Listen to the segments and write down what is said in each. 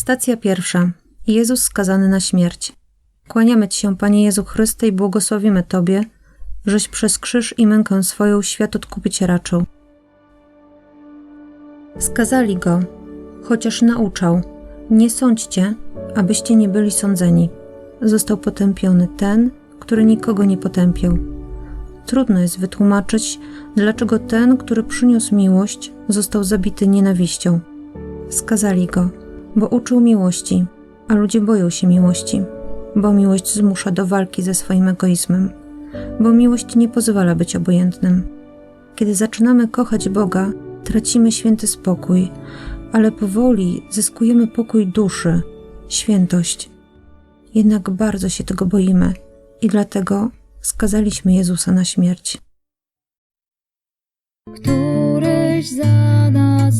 Stacja pierwsza. Jezus skazany na śmierć. Kłaniamy Ci się, Panie Jezu Chryste, i błogosławimy Tobie, żeś przez krzyż i mękę swoją świat odkupić raczył. Skazali go, chociaż nauczał: Nie sądźcie, abyście nie byli sądzeni. Został potępiony ten, który nikogo nie potępiał. Trudno jest wytłumaczyć, dlaczego ten, który przyniósł miłość, został zabity nienawiścią. Skazali go, bo uczył miłości, a ludzie boją się miłości, bo miłość zmusza do walki ze swoim egoizmem, bo miłość nie pozwala być obojętnym. Kiedy zaczynamy kochać Boga, tracimy święty spokój, ale powoli zyskujemy pokój duszy, świętość. Jednak bardzo się tego boimy i dlatego skazaliśmy Jezusa na śmierć. któryś za nas.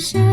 show.